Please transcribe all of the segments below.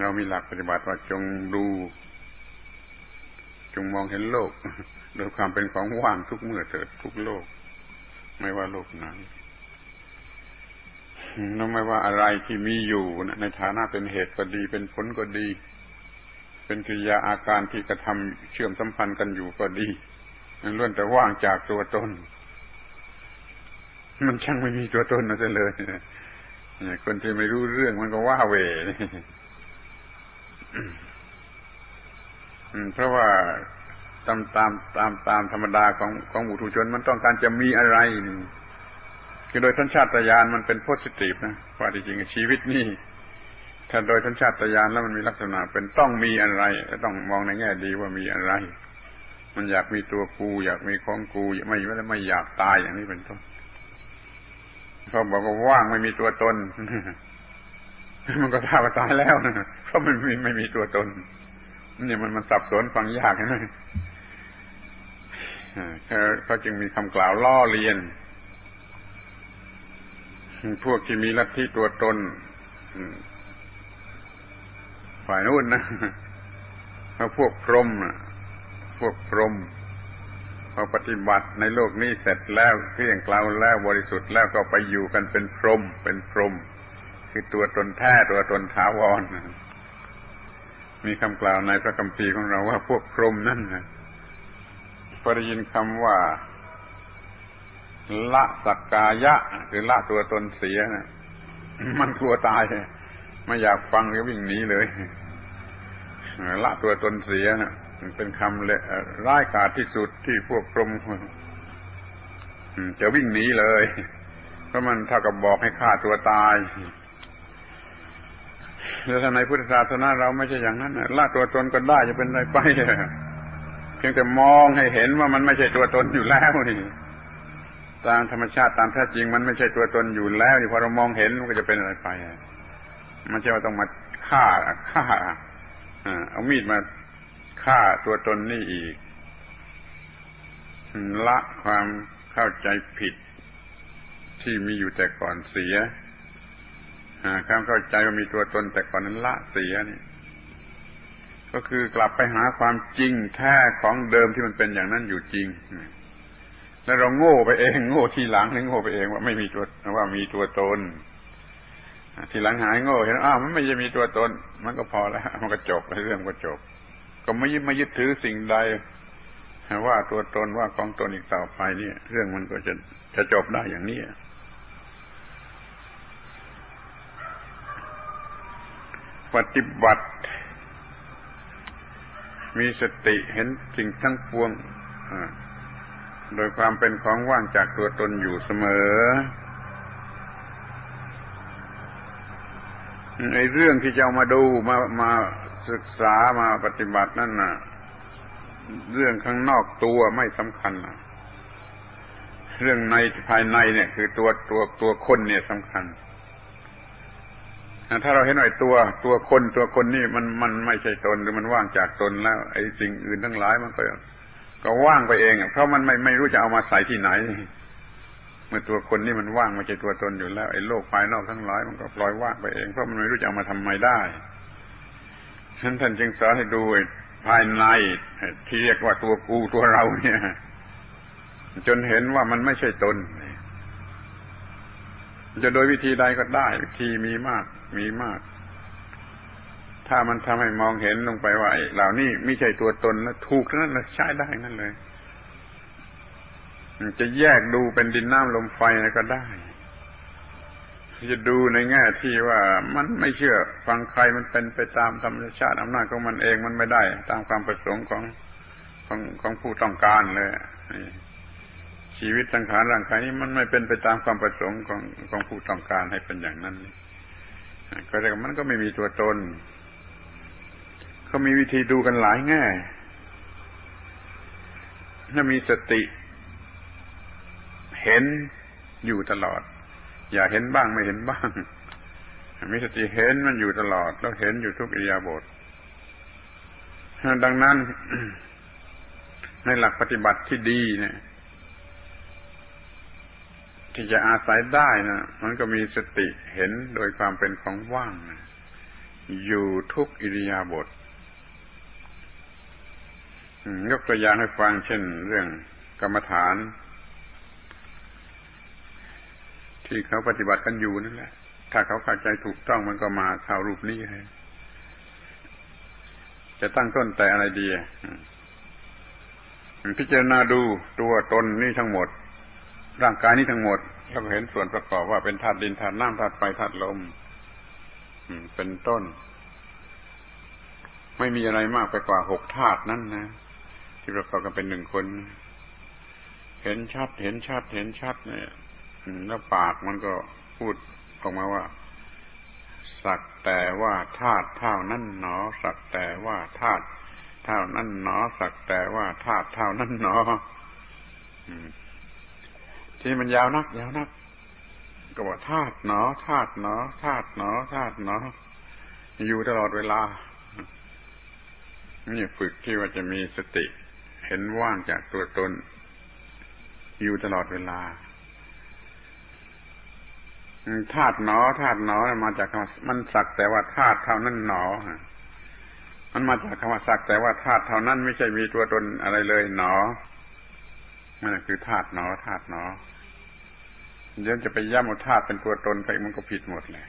เรามีหลักปฏิบัติว่าจงดู จงมองเห็นโลกโดยความเป็นของว่างทุกเมื่อเถิดทุกโลก ไม่ว่าโลกไหนนั่นไม่ว่าอะไรที่มีอยู่ในฐานะเป็นเหตุก็ดี เป็นผลก็ดี เป็นกิริยาอาการที่กระทำเชื่อมสัมพันธ์กันอยู่ก็ดีมันล้วนแต่ว่างจากตัวตน มันช่างไม่มีตัวตนนะเลยคนที่ไม่รู้เรื่องมันก็ว่าเว เพราะว่าตามตามตามตามธรรมดาของของหมู่ทุชนมันต้องการจะมีอะไรนี่คือโดยทันชาตญาณมันเป็นโพสิทีฟนะว่าจริงๆชีวิตนี่ถ้าโดยทันชาตญาณแล้วมันมีลักษณะเป็นต้องมีอะไรต้องมองในแง่ดีว่ามีอะไร มันอยากมีตัวกูอยากมีของกูไม่ไม่ไม่อยากตายอย่างนี้เป็นต้นเขาบอกว่าว่างไม่มีตัวตน มันก็ท่าว่าตายแล้วนะเพราะมันไม่ไม่มีตัวตนเนี่ยมันมันสับสนฟังยากนะเขาจึงมีคำกล่าวล่อเลียน พวกที่มีลัทธิตัวตนฝ่ายนู้นนะพพวกพรหมพวกพรหมพอปฏิบัติในโลกนี้เสร็จแล้วเพียงกล่าวแล้วบริสุทธิ์แล้วก็ไปอยู่กันเป็นพรหมเป็นพรหม คือตัวตนแท้ตัวตนถาวร มีคำกล่าวในพระคัมภีร์ของเราว่าพวกพรหมนั่นนะพอได้ยินคำว่า ละสักกายะคือละตัวตนเสียนะมันกลัวตายไม่อยากฟังก็วิ่งหนีเลยละตัวตนเสียนะมันเป็นคำเลร้ายกาจที่สุดที่พวกพรหมจะวิ่งหนีเลย เพราะมันเท่ากับบอกให้ฆ่าตัวตาย แต่ในพุทธศาสนาเราไม่ใช่อย่างนั้นละตัวตนก็ได้จะเป็นอะไรไปเพียงแต่มองให้เห็นว่ามันไม่ใช่ตัวตนอยู่แล้วนี่ตามธรรมชาติตามแท้จริงมันไม่ใช่ตัวตนอยู่แล้วนี่พอเรามองเห็นมันก็จะเป็นอะไรไปมันจะว่าต้องมาฆ่าฆ่าเอามีดมาฆ่าตัวตนนี่อีกละความเข้าใจผิดที่มีอยู่แต่ก่อนเสีย ความเข้าใจว่ามีตัวตนแต่ก่อนนั้นละเสียนี่ ก็คือกลับไปหาความจริงแท้ของเดิมที่มันเป็นอย่างนั้นอยู่จริง แล้วเราโง่ไปเองโง่ทีหลังให้โง่ไปเองว่าไม่มีตัวว่ามีตัวตน ทีหลังหายโง่เห็นอ้าวมันไม่จะมีตัวตน มันก็พอแล้ว มันก็จบเรื่องก็จบ ก็ไม่ยึดไม่ยึดถือสิ่งใดว่าตัวตนว่าของตนอีกต่อไปนี่เรื่องมันก็จะจะจบได้อย่างนี้ ปฏิบัติ มีสติเห็นสิ่งทั้งปวงโดยความเป็นของว่างจากตัวตนอยู่เสมอไอ้เรื่องที่จะเอามาดูมามาศึกษามาปฏิบัตินั่นน่ะ เรื่องข้างนอกตัวไม่สำคัญนะเรื่องในภายในเนี่ย คือตัวตัวตัวคนเนี่ยสำคัญ ถ้าเราเห็นหน่อยตัวตัวคนตัวคนนี่มันมันไม่ใช่ตนหรือมันว่างจากตนแล้ว ไอ้สิ่งอื่นทั้งหลายมันก็ก็ว่างไปเองเพราะมันไม่ไม่รู้จะเอามาใส่ที่ไหน เมื่อตัวคนนี่มันว่างไม่ใช่ตัวตนอยู่แล้วไอ้โลกภายนอกทั้งหลายมันก็ปล่อยว่างไปเองเพราะมันไม่รู้จะเอามาทำไมได้ฉะนั้นท่านจึงสอนให้ดูภายในที่เรียกว่าตัวกูตัวเราเนี่ย จนเห็นว่ามันไม่ใช่ตน จะโดยวิธีใดก็ได้ วิธีมีมาก มีมาก ถ้ามันทำให้มองเห็นลงไปว่าเหล่านี้ไม่ใช่ตัวตนแล้วถูกนั้นเลยใช้ได้นั่นเลย จะแยกดูเป็นดินน้ำลมไฟก็ได้ จะดูในแง่ที่ว่ามันไม่เชื่อฟังใครมันเป็นไปตามธรรมชาติอำนาจของมันเองมันไม่ได้ ตามความประสงค์ของของของผู้ต้องการเลย ชีวิตสังขารร่างกายนี้มันไม่เป็นไปตามความประสงค์ของของผู้ต้องการให้เป็นอย่างนั้นก็แต่มันก็ไม่มีตัวตนเขามีวิธีดูกันหลายแง่ถ้ามีสติ เห็นอยู่ตลอด อย่าเห็นบ้างไม่เห็นบ้าง มีสติเห็นมันอยู่ตลอด แล้วเห็นอยู่ทุกอิยาบทดังนั้น ในหลักปฏิบัติที่ดีเนี่ย ที่จะอาศัยได้นะมันก็มีสติเห็นโดยความเป็นของว่างนะอยู่ทุกอิริยาบถยกตัวอย่างให้ฟังเช่น เรื่องกรรมฐาน ที่เขาปฏิบัติกันอยู่นั่นแหละ ถ้าเขาเข้าใจถูกต้องมันก็มาเข้ารูปนี้เลยจะตั้งต้นแต่อะไรดีพิจารณาดูตัวตนนี่ทั้งหมด ร่างกายนี้ทั้งหมดแล้วก็เห็นส่วนประกอบว่าเป็นธาตุดินธาตุน้ำธาตุไฟธาตุลมเป็นต้น ไม่มีอะไรมากไปกว่าหกธาตุนั่นนะที่ประกอบกันเป็นหนึ่งคน เห็นชัด เห็นชัด เห็นชัด เนี่ยแล้วปากมันก็พูดออกมาว่า สักแต่ว่าธาตุเท่านั้นหนอ สักแต่ว่าธาตุเท่านั้นหนอ สักแต่ว่าธาตุเท่านั้นหนอ ที่มันยาวนัก ยาวนัก ก็ว่าธาตุหนอธาตุหนอธาตุหนอธาตุหนอ อยู่ตลอดเวลานี่ฝึกที่ว่าจะมีสติ เห็นว่างจากตัวตน อยู่ตลอดเวลาธาตุหนอธาตุหนอมาจากคำมันสักแต่ว่าธาตุเท่านั้นหนอมันมาจากคำว่าสักแต่ว่าธาตุเท่านั้นไม่ใช่มีตัวตนอะไรเลยหนอ นั่นคือธาตุหนอธาตุหนอเดี๋ยวจะไปย่ำเอาธาตุเป็นตัวตนไปมันก็ผิดหมดเลย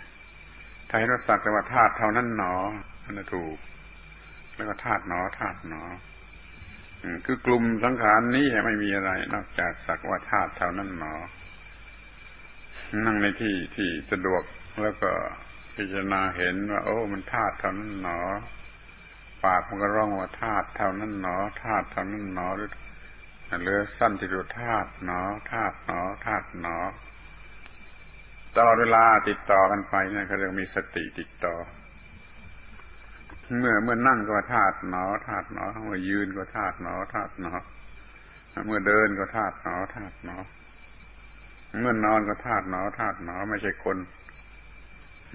ถ้าเห็นว่าสักแต่ว่าธาตุเท่านั้นหนอนั่นถูก แล้วก็ธาตุหนอธาตุหนอคือกลุ่มสังขารนี้ไม่มีอะไร นอกจากสักว่าธาตุเท่านั้นหนอ นั่งในที่ที่สะดวกแล้วก็พิจารณาเห็นว่า โอ้ มันธาตุเท่านั้นหนอ ปากมันก็ร้องว่าธาตุเท่านั้นหนอธาตุเท่านั้นหนอหรือ เรือสั้นที่ดูธาตุหนอธาตุหนอธาตุหนอตลอดเวลาติดต่อกันไปเนี่ยเขาเรียกมีสติติดต่อ เมื่อเมื่อนั่งก็ธาตุหนอธาตุหนอเมื่อยืนก็ธาตุหนอธาตุหนอเมื่อเดินก็ธาตุหนอธาตุหนอเมื่อนอนก็ธาตุหนอธาตุหนอไม่ใช่คน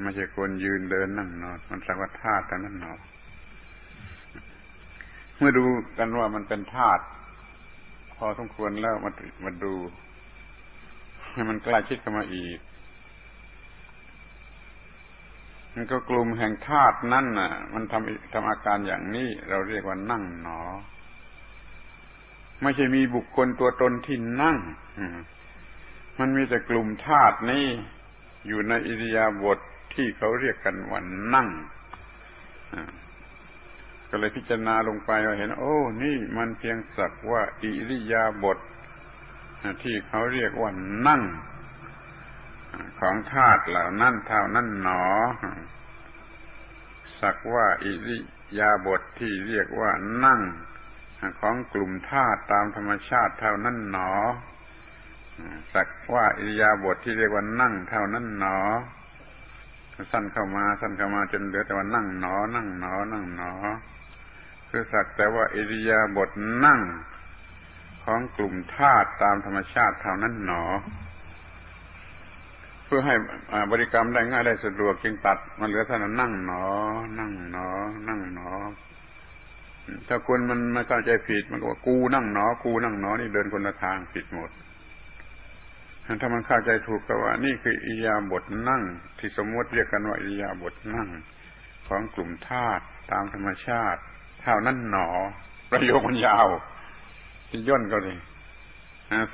ไม่ใช่คนยืนเดินนั่งนอนมันสักว่าธาตุแต่นั้นหนอเมื่อดูกันว่ามันเป็นธาตุ พอสมควรแล้วมามาดู ให้มันใกล้ชิดกันมาอีก มันก็กลุ่มแห่งธาตุนั่นน่ะ มันทำทำอาการอย่างนี้ เราเรียกว่านั่งหนอ ไม่ใช่มีบุคคลตัวตนที่นั่ง มันมีแต่กลุ่มธาตุนี้อยู่ในอิริยาบถทที่เขาเรียกกันว่านั่ง ก็เลยพิจารณาลงไปเราเห็น โอ้ นี่มันเพียงสักว่าอิริยาบถที่เขาเรียกว่านั่ง ของธาตุเหล่านั้นเท่านั้นหนอ สักว่าอิริยาบถทที่เรียกว่านั่ง ของกลุ่มธาตุตามธรรมชาติเท่านั้นหนอ สักว่าอิริยาบถทที่เรียกว่านั่งเท่านั้นหนอ สั้นเข้ามา สั้นเข้ามาจนเหลือแต่ว่านั่งหนอ นั่งหนอ นั่งหนอ คือสักแต่ว่าอิริยาบถนั่งของกลุ่มธาตุตามธรรมชาติเท่านั้นหนอ เพื่อให้บริกรรมได้ง่ายได้สะดวกจึงตัดมันเหลือท่านั่งหนอ นั่งหนอ นั่งหนอ ถ้าคนมันไม่เข้าใจผิดมันก็ว่ากูนั่งหนอ กูนั่งหนอ นี่เดินคนละทางผิดหมดถ้ามันเข้าใจถูกก็ว่า นี่คืออิยาบทนั่ง ที่สมมติเรียกกันว่าอิยาบทนั่ง ของกลุ่มธาตุตามธรรมชาติ เท่านั้นหนอ ประโยคมันยาวที่ย่นก็เลย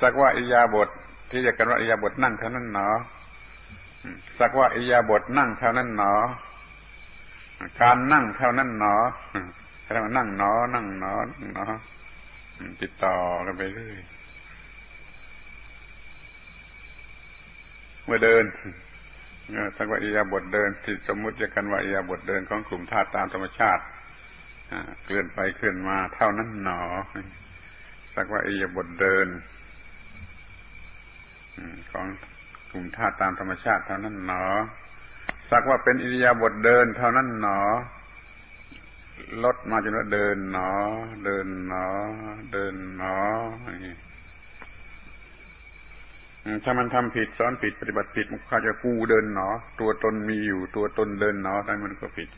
สักว่าอิยาบท ที่เรียกกันว่าอิยาบทนั่งเท่านั้นหนอสักว่าอิยาบทนั่งเท่านั้นหนอ การนั่งเท่านั้นหนอแค่ว่านั่งหนอ นั่งหนอนั่งหนอติดต่อกันไปเรื่อยเมื่อเดินสักว่าอิยาบทเดินที่สมมุติจะกันว่าอิยาบทเดินของกลุ่มธาตุตามธรรมชาติ เคลื่อนไปเคลื่อนมาเท่านั้นหนอ สักว่าอิยบทเดินของกลุ่มธาตุตามธรรมชาติเท่านั้นหนอ สักว่าเป็นอิริยาบถเดิน เท่านั้นหนอ ลดมาจนว่าเดินหนอ เดินหนอ เดินหนอถ้ามันทำผิดสอนผิดปฏิบัติผิดมันขาจะกูเดินหนอ ตัวตนมีอยู่ ตัวตนเดินหนอนั่นมันก็ผิด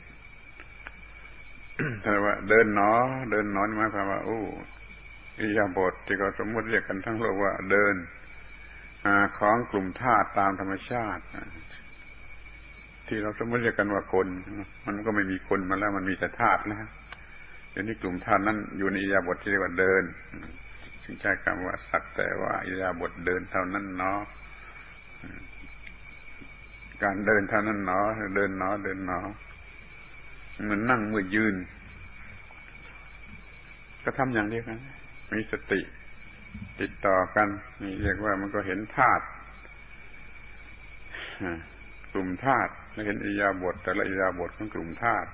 แต่ว่าเดินหนอ เดินหนอนี่หมาความว่าโอ้อิยาบทที่เขาสมมติเรียกกันทั้งโลกว่าเดินอของกลุ่มธาตุตามธรรมชาติ ที่เราสมมติเรียกกันว่าคน มันก็ไม่มีคนมาแล้ว มันมีแต่ธาตุนะเดี๋ยวนี้กลุ่มธาตุนั้นอยู่ในอิยาบถที่เรียกว่าเดินจึงใช้คำว่าสักแต่ว่าอิยาบถเดินเท่านั้นเนาะการเดินเท่านั้นเนาะเดินเนาะเดินเนาะ เหมือนนั่งเมื่อยืน ก็ทำอย่างเดียวกัน มีสติ ติดต่อกัน นี่เรียกว่ามันก็เห็นธาตุกลุ่มธาตุแล้วเห็นอิยาบทแต่ละอิยาบทของกลุ่มธาตุ